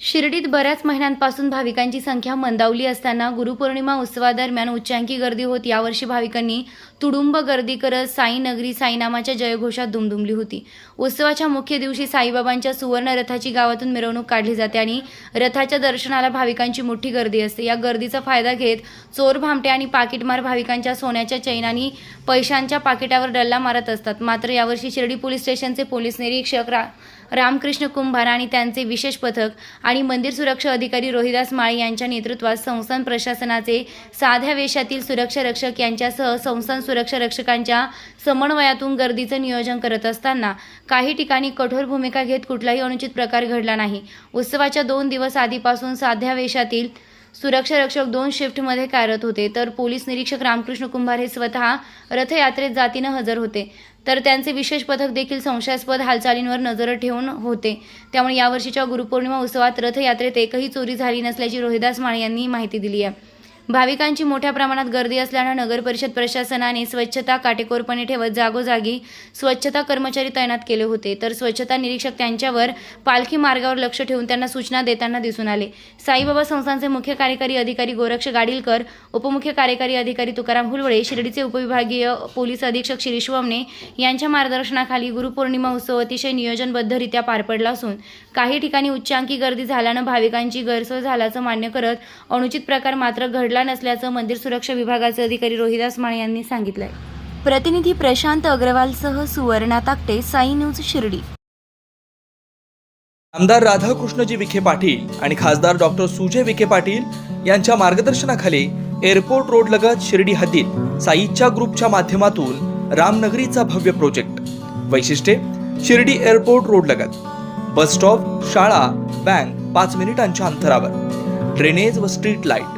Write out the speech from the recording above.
शिर्डीत बऱ्याच महिन्यांपासून भाविकांची संख्या मंदावली असताना गुरुपौर्णिमा उत्सवादरम्यान उच्चांकी गर्दी होत. यावर्षी भाविकांनी तुडुंब गर्दी करत साई नगरी साईनामाच्या जयघोषात दुमदुमली होती. उत्सवाच्या मुख्य दिवशी साईबाबांच्या सुवर्ण रथाची गावातून मिरवणूक काढली जाते आणि रथाच्या दर्शनाला भाविकांची मोठी गर्दी असते. या गर्दीचा फायदा घेत चोर भामटे आणि पाकिटमार भाविकांच्या सोन्याच्या चैन आणि पैशांच्या पाकिटावर डल्ला मारत असतात. मात्र यावर्षी शिर्डी पोलीस स्टेशनचे पोलीस निरीक्षक रा रामकृष्ण कुंभार आणि त्यांचे विशेष पथक आणि मंदिर सुरक्षा अधिकारी रोहिदास माळे यांच्या नेतृत्वात संस्थान प्रशासनाचे साध्या वेशातील सुरक्षा रक्षक यांच्यासह संस्थान सुरक्षा रक्षकांच्या समन्वयातून गर्दीचं नियोजन करत असताना काही ठिकाणी कठोर भूमिका घेत कुठलाही अनुचित प्रकार घडला नाही. उत्सवाच्या दोन दिवस आधीपासून साध्या वेशातील सुरक्षा रक्षक दोन शिफ्टमध्ये कार्यरत होते. तर पोलीस निरीक्षक रामकृष्ण कुंभार हे स्वतः रथयात्रेत जातीनं हजर होते. तर त्यांचे विशेष पथक देखील संशयास्पद हालचालींवर नजर ठेवून होते. त्यामुळे यावर्षीच्या गुरुपौर्णिमा उत्सवात रथयात्रेत एकही चोरी झाली नसल्याची रोहिदास माळे यांनी माहिती दिली आहे. भाविकांची मोठ्या प्रमाणात गर्दी असल्यानं नगर परिषद प्रशासनाने स्वच्छता काटेकोरपणे ठेवत जागोजागी स्वच्छता कर्मचारी तैनात केले होते. तर स्वच्छता निरीक्षक त्यांच्यावर पालखी मार्गावर लक्ष ठेवून त्यांना सूचना देताना दिसून आले. साईबाबा संस्थांचे मुख्य कार्यकारी अधिकारी गोरक्ष गाडीलकर उपमुख्य कार्यकारी अधिकारी तुकाराम हुलवळे शिर्डीचे उपविभागीय पोलीस अधीक्षक शिरीष वमने यांच्या मार्गदर्शनाखाली गुरुपौर्णिमा उत्सव अतिशय नियोजनबद्धरित्या पार पडला असून काही ठिकाणी उच्चांकी गर्दी झाल्यानं भाविकांची गैरसोय झाल्याचं मान्य करत अनुचित प्रकार मात्र घडला नसल्याचं मंदिर सुरक्षा विभागाचे अधिकारी रोहिदास माळे यांनी सांगितलंय. प्रतिनिधी प्रशांत अग्रवालसह सुवर्णा ताकटे साई न्यूज शिर्डी. आमदार राधाकृष्णजी विखे पाटील आणि खासदार डॉक्टर सुजय विखे पाटील यांच्या मार्गदर्शनाखाली एअरपोर्ट रोड लगत शिर्डी हद्दीत साईच्या ग्रुपच्या माध्यमातून रामनगरीचा भव्य प्रोजेक्ट. वैशिष्ट्ये शिर्डी एअरपोर्ट रोड लगत. बस स्टॉप शाळा बँक पाच मिनिटांच्या अंतरावर. ड्रेनेज व स्ट्रीट लाइट.